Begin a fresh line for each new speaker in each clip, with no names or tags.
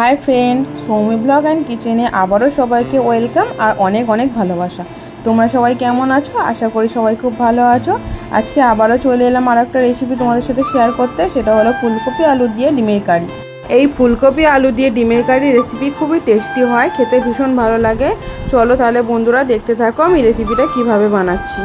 Hi friend, Soumi blog and কিচেনে আবারও সবাইকে ওয়েলকাম আর অনেক অনেক ভালোবাসা। তোমরা সবাই কেমন আছো? আশা করি সবাই খুব ভালো আছো। আজকে আবারও চলে এলাম আর একটা রেসিপি তোমাদের সাথে শেয়ার করতে, সেটা হলো ফুলকপি আলু দিয়ে ডিমের কারি। এই ফুলকপি আলু দিয়ে ডিমের কারি রেসিপি খুবই টেস্টি হয়, খেতে ভীষণ ভালো লাগে। চলো তাহলে বন্ধুরা দেখতে থাকো আমি রেসিপিটা কীভাবে বানাচ্ছি।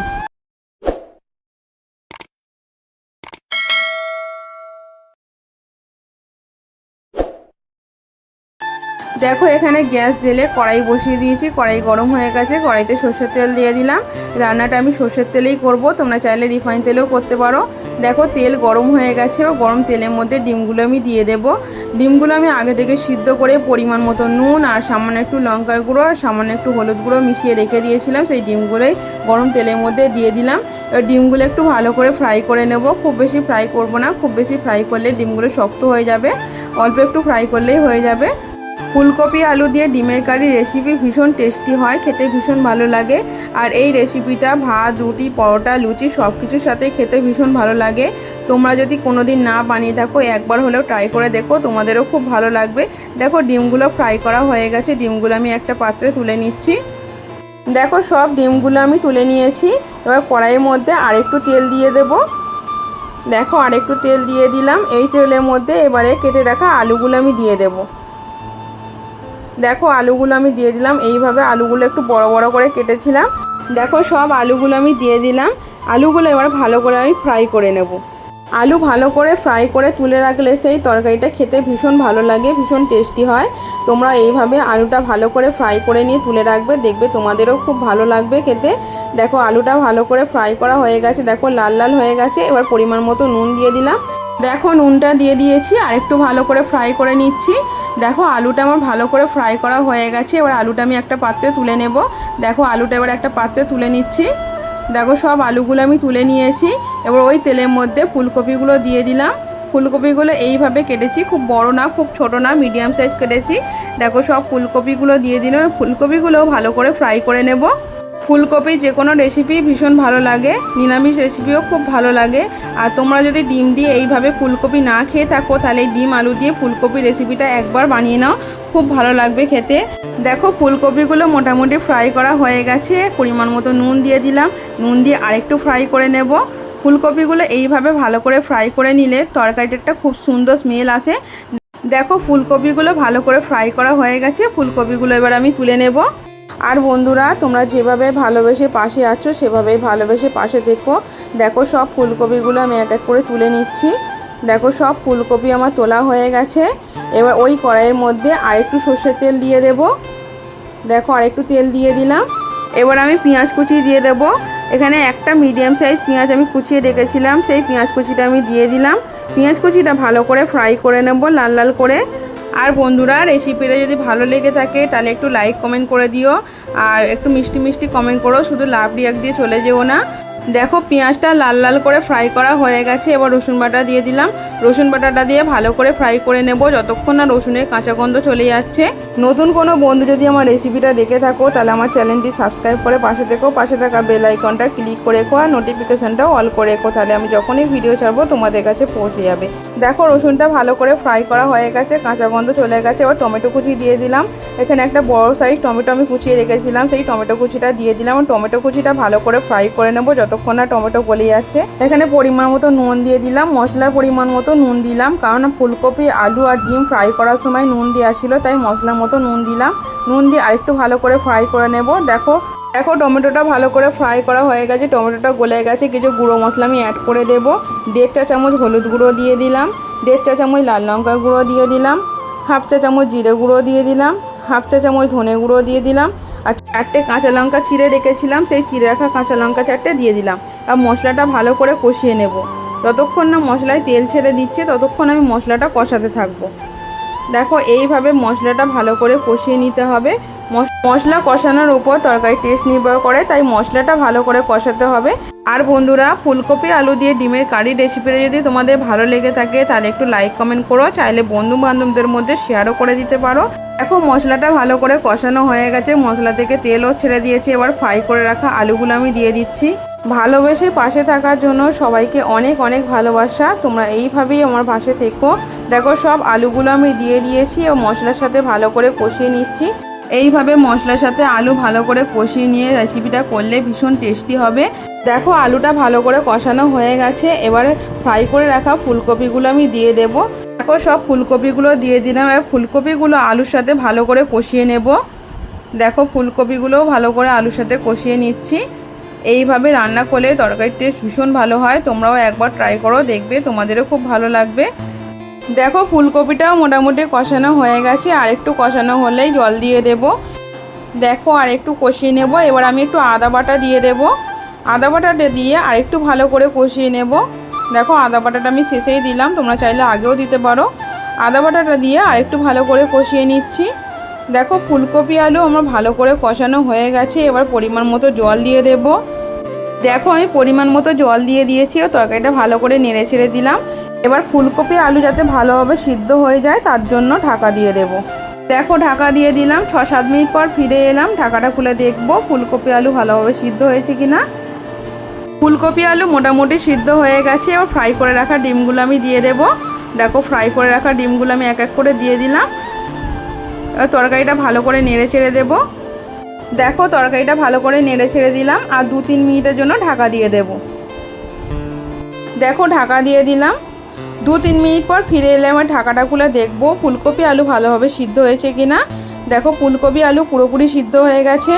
দেখো, এখানে গ্যাস জেলে কড়াই বসিয়ে দিয়েছি। কড়াই গরম হয়ে গেছে, কড়াইতে সর্ষের তেল দিয়ে দিলাম। রান্নাটা আমি সর্ষের তেলেই করব, তোমরা চাইলে রিফাইন তেলেও করতে পারো। দেখো, তেল গরম হয়ে গেছে ও গরম তেলের মধ্যে ডিমগুলো আমি দিয়ে দেব। ডিমগুলো আমি আগে থেকে সিদ্ধ করে পরিমাণ মতো নুন আর সামান্য একটু লঙ্কার গুঁড়ো আর সামান্য একটু হলুদ গুঁড়ো মিশিয়ে রেখে দিয়েছিলাম। সেই ডিমগুলোই গরম তেলের মধ্যে দিয়ে দিলাম। এবার ডিমগুলো একটু ভালো করে ফ্রাই করে নেব। খুব বেশি ফ্রাই করব না, খুব বেশি ফ্রাই করলে ডিমগুলো শক্ত হয়ে যাবে, অল্প একটু ফ্রাই করলেই হয়ে যাবে। ফুলকপি, আলু দিয়ে ডিমের কারি রেসিপি ভীষণ টেস্টি হয়, খেতে ভীষণ ভালো লাগে। আর এই রেসিপিটা ভাত, রুটি, পরোটা, লুচি সব কিছুর সাথে খেতে ভীষণ ভালো লাগে। তোমরা যদি কোনো দিন না বানিয়ে থাকো, একবার হলেও ট্রাই করে দেখো, তোমাদেরও খুব ভালো লাগবে। দেখো, ডিমগুলো ফ্রাই করা হয়ে গেছে। ডিমগুলো আমি একটা পাত্রে তুলে নিচ্ছি। দেখো, সব ডিমগুলো আমি তুলে নিয়েছি। এবার কড়াইয়ের মধ্যে আরেকটু তেল দিয়ে দেব। দেখো, আরেকটু তেল দিয়ে দিলাম। এই তেলের মধ্যে এবারে কেটে রাখা আলুগুলো আমি দিয়ে দেবো। দেখো আলুগুলো আমি দিয়ে দিলাম। এইভাবে আলুগুলো একটু বড় বড় করে কেটেছিলাম। দেখো সব আলুগুলো আমি দিয়ে দিলাম। আলুগুলো এবার ভালো করে আমি ফ্রাই করে নেব। আলু ভালো করে ফ্রাই করে তুলে রাখলে সেই তরকারিটা খেতে ভীষণ ভালো লাগে, ভীষণ টেস্টি হয়। তোমরা এইভাবে আলুটা ভালো করে ফ্রাই করে নিয়ে তুলে রাখবে, দেখবে তোমাদেরও খুব ভালো লাগবে খেতে। দেখো আলুটা ভালো করে ফ্রাই করা হয়ে গেছে, দেখো লাল লাল হয়ে গেছে। এবার পরিমাণ মতো নুন দিয়ে দিলাম। দেখো, নুনটা দিয়ে দিয়েছি আর একটু ভালো করে ফ্রাই করে নিচ্ছি। দেখো, আলুটা আমার ভালো করে ফ্রাই করা হয়ে গেছে। এবার আলুটা আমি একটা পাত্রে তুলে নেব। দেখো, আলুটা এবার একটা পাত্রে তুলে নিচ্ছি। দেখো, সব আলুগুলো আমি তুলে নিয়েছি। এবার ওই তেলের মধ্যে ফুলকপিগুলো দিয়ে দিলাম। ফুলকপিগুলো এইভাবে কেটেছি। খুব বড় না, খুব ছোট না মিডিয়াম সাইজ কেটেছি। দেখো, সব ফুলকপিগুলো দিয়ে দিলাম। ফুলকপিগুলোও ভালো করে ফ্রাই করে নেব। ফুলকপি যে কোনো রেসিপি ভীষণ ভালো লাগে, নিরামিষ রেসিপিও খুব ভালো লাগে। আর তোমরা যদি ডিম দিয়ে এইভাবে ফুলকপি না খেয়ে থাকো, তাহলে ডিম আলু দিয়ে ফুলকপি রেসিপিটা একবার বানিয়ে নাও, খুব ভালো লাগবে খেতে। দেখো ফুলকপিগুলো মোটামুটি ফ্রাই করা হয়ে গেছে, পরিমাণ মতো নুন দিয়ে দিলাম। নুন দিয়ে আরেকটু ফ্রাই করে নেব। ফুলকপিগুলো এইভাবে ভালো করে ফ্রাই করে নিলে তরকারিটা একটা খুব সুন্দর স্মেল আসে। দেখো ফুলকপিগুলো ভালো করে ফ্রাই করা হয়ে গেছে, ফুলকপিগুলো এবার আমি তুলে নেব। আর বন্ধুরা, তোমরা যেভাবে ভালোবেসে পাশে আছো, সেভাবেই ভালোবেসে পাশে দেখো দেখো, সব ফুলকপিগুলো আমি এক এক করে তুলে নিচ্ছি। দেখো, সব ফুলকপি আমার তোলা হয়ে গেছে। এবার ওই কড়াইয়ের মধ্যে আরেকটু সর্ষের তেল দিয়ে দেব। দেখো, আরেকটু তেল দিয়ে দিলাম। এবার আমি পেঁয়াজ কুচি দিয়ে দেব। এখানে একটা মিডিয়াম সাইজ পেঁয়াজ আমি কুচিয়ে রেখেছিলাম। সেই পেঁয়াজ কুচিটা আমি দিয়ে দিলাম। পেঁয়াজ কুচিটা ভালো করে ফ্রাই করে নেব, লাল লাল করে। আর বন্ধুরা রেসিপিটা যদি ভালো লেগে থাকে, তাহলে একটু লাইক কমেন্ট করে দিও। আর একটু মিষ্টি মিষ্টি কমেন্ট করো, শুধু লাভ রিয়াক দিয়ে চলে যেও না। দেখো, পেঁয়াজটা লাল লাল করে ফ্রাই করা হয়ে গেছে। এবার রসুন বাটা দিয়ে দিলাম। রসুন বাটাটা দিয়ে ভালো করে ফ্রাই করে নেব। যতক্ষণ না রসুনের কাঁচা গন্ধ চলে যাচ্ছে নতুন কোনো বন্ধু যদি আমার রেসিপিটা দেখে থাকো, তাহলে আমার চ্যানেলটি সাবস্ক্রাইব করে পাশে থেকো। পাশে থাকা বেল আইকনটা ক্লিক করে রেখো আর নোটিফিকেশানটাও অল করে রেখো। তাহলে আমি যখনই ভিডিও ছাড়বো, তোমাদের কাছে পৌঁছে যাবে। দেখো, রসুনটা ভালো করে ফ্রাই করা হয়ে গেছে, কাঁচা গন্ধ চলে গেছে। এবার টমেটো কুচি দিয়ে দিলাম। এখানে একটা বড় সাইজ টমেটো আমি কুচিয়ে রেখেছিলাম। সেই টমেটো কুচিটা দিয়ে দিলাম। টমেটো কুচিটা ভালো করে ফ্রাই করে নেব, যতক্ষণ না টমেটো গলে যাচ্ছে। এখানে পরিমাণ মতো নুন দিয়ে দিলাম। মশলার পরিমাণ মতো নুন দিলাম। কারণ ফুলকপি, আলু আর ডিম ফ্রাই করার সময় নুন দেওয়া ছিল, তাই মশলার মতো নুন দিলাম। নুন দিয়ে আরেকটু ভালো করে ফ্রাই করে নেব। দেখো দেখো টমেটোটা ভালো করে ফ্রাই করা হয়ে গেছে, টমেটোটা গলে গেছে। কিছু গুঁড়ো মশলা আমি অ্যাড করে দেবো। দেড় চা চামচ হলুদ গুঁড়ো দিয়ে দিলাম। দেড় চা চামচ লাল লঙ্কা গুঁড়ো দিয়ে দিলাম। হাফ চা চামচ জিরে গুঁড়ো দিয়ে দিলাম। হাফ চা চামচ ধনে গুঁড়ো দিয়ে দিলাম। আর চারটে কাঁচা লঙ্কা চিড়ে রেখেছিলাম, সেই চিড়ে রাখা কাঁচা লঙ্কা চারটে দিয়ে দিলাম। আর মশলাটা ভালো করে কষিয়ে নেব। যতক্ষণ না মশলায় তেল ছেড়ে দিচ্ছে, ততক্ষণ আমি মশলাটা কষাতে থাকব। দেখো, এইভাবে মশলাটা ভালো করে কষিয়ে নিতে হবে। মশলা কষানোর উপর তরকারি টেস্ট নির্ভর করে, তাই মশলাটা ভালো করে কষাতে হবে। আর বন্ধুরা ফুলকপি আলু দিয়ে ডিমের কারি রেসিপিটা যদি তোমাদের ভালো লেগে থাকে, তাহলে একটু লাইক, কমেন্ট করো। চাইলে বন্ধু বান্ধবদের মধ্যে শেয়ারও করে দিতে পারো। এখন মশলাটা ভালো করে কষানো হয়ে গেছে। মশলা থেকে তেলও ছেড়ে দিয়েছি। এবার ফ্রাই করে রাখা আলুগুলো আমি দিয়ে দিচ্ছি। ভালোবেসে পাশে থাকার জন্য সবাইকে অনেক অনেক ভালোবাসা। তোমরা এইভাবেই আমার পাশে থেকো। দেখো, সব আলুগুলো আমি দিয়ে দিয়েছি ও মশলার সাথে ভালো করে কষিয়ে নিচ্ছি। এইভাবে মশলার সাথে আলু ভালো করে কষিয়ে নিয়ে রেসিপিটা করলে ভীষণ টেস্টি হবে। দেখো, আলুটা ভালো করে কষানো হয়ে গেছে। এবারে ফ্রাই করে রাখা ফুলকপিগুলো আমি দিয়ে দেবো। দেখো, সব ফুলকপিগুলো দিয়ে দিলাম। এবার ফুলকপিগুলো আলুর সাথে ভালো করে কষিয়ে নেব। দেখো, ফুলকপিগুলোও ভালো করে আলুর সাথে কষিয়ে নিচ্ছি। এইভাবে রান্না করলে তরকারির টেস্ট ভীষণ ভালো হয়। তোমরাও একবার ট্রাই করো, দেখবে তোমাদেরও খুব ভালো লাগবে। দেখো, ফুলকপিটাও মোটামুটি কষানো হয়ে গেছে। আর একটু কষানো হলেই জল দিয়ে দেব। দেখো, আর একটু কষিয়ে নেব। এবার আমি একটু আদা বাটা দিয়ে দেব। আদা বাটাটা দিয়ে আর একটু ভালো করে কষিয়ে নেব। দেখো, আদা বাটাটা আমি শেষেই দিলাম। তোমরা চাইলে আগেও দিতে পারো। আদা বাটাটা দিয়ে আর একটু ভালো করে কষিয়ে নিচ্ছি। দেখো, ফুলকপি আলু আমার ভালো করে কষানো হয়ে গেছে। এবার পরিমাণ মতো জল দিয়ে দেব। দেখো, আমি পরিমাণ মতো জল দিয়ে দিয়েছি। ও তরকারিটা ভালো করে নেড়ে ছেড়ে দিলাম। এবার ফুলকপি আলু যাতে ভালোভাবে সিদ্ধ হয়ে যায়, তার জন্য ঢাকা দিয়ে দেব। দেখো, ঢাকা দিয়ে দিলাম। ছ, সাত মিনিট পর ফিরে এলাম। ঢাকাটা খুলে দেখব ফুলকপি আলু ভালোভাবে সিদ্ধ হয়েছে কি না ফুলকপি আলু মোটামুটি সিদ্ধ হয়ে গেছে। এবার ফ্রাই করে রাখা ডিমগুলো আমি দিয়ে দেব। দেখো, ফ্রাই করে রাখা ডিমগুলো আমি এক এক করে দিয়ে দিলাম। এবার তরকারিটা ভালো করে নেড়ে ছেড়ে দেবো। দেখো, তরকারিটা ভালো করে নেড়ে ছেড়ে দিলাম। আর দু, তিন মিনিটের জন্য ঢাকা দিয়ে দেব। দেখো, ঢাকা দিয়ে দিলাম। দু তিন মিনিট পর ফিরে এলে আমার ঢাকাটা খুলে দেখব, ফুলকপি আলু ভালোভাবে সিদ্ধ হয়েছে কি না দেখো, ফুলকপি আলু পুরোপুরি সিদ্ধ হয়ে গেছে,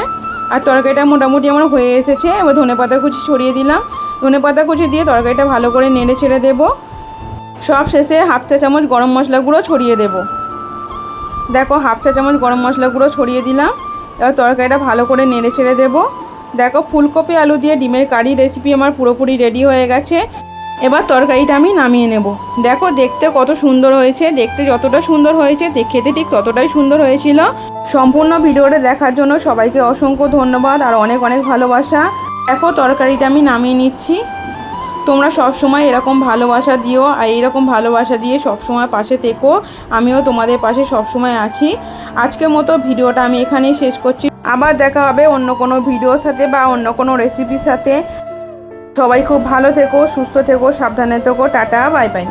আর তরকারিটা মোটামুটি আমার হয়ে এসেছে। এবার ধনে পাতা কুচি ছড়িয়ে দিলাম। ধনে পাতা কুচি দিয়ে তরকারিটা ভালো করে নেড়ে ছেড়ে দেবো। সব শেষে হাফ চা চামচ গরম মশলা গুঁড়ো ছড়িয়ে দেবো। দেখো, হাফ চা চামচ গরম মশলা গুঁড়ো ছড়িয়ে দিলাম। এবার তরকারিটা ভালো করে নেড়ে ছেড়ে দেবো। দেখো, ফুলকপি আলু দিয়ে ডিমের কারি রেসিপি আমার পুরোপুরি রেডি হয়ে গেছে। এবার তরকারিটা আমি নামিয়ে নেব। দেখো দেখতে কত সুন্দর হয়েছে, দেখতে যতটা সুন্দর হয়েছে খেতে ঠিক ততটাই সুন্দর হয়েছিল। সম্পূর্ণ ভিডিওটা দেখার জন্য সবাইকে অসংখ্য ধন্যবাদ আর অনেক অনেক ভালোবাসা। দেখো তরকারিটা আমি নামিয়ে নিচ্ছি। তোমরা সব সময় এরকম ভালোবাসা দিও আর এইরকম ভালোবাসা দিয়ে সব সময় পাশে থেকো। আমিও তোমাদের পাশে সব সময় আছি। আজকের মতো ভিডিওটা আমি এখানেই শেষ করছি। আবার দেখা হবে অন্য কোনো ভিডিওর সাথে বা অন্য কোনো রেসিপির সাথে। সবাই খুব ভালো থেকো সুস্থ থেকো সাবধানে থেকো টাটা বাই বাই।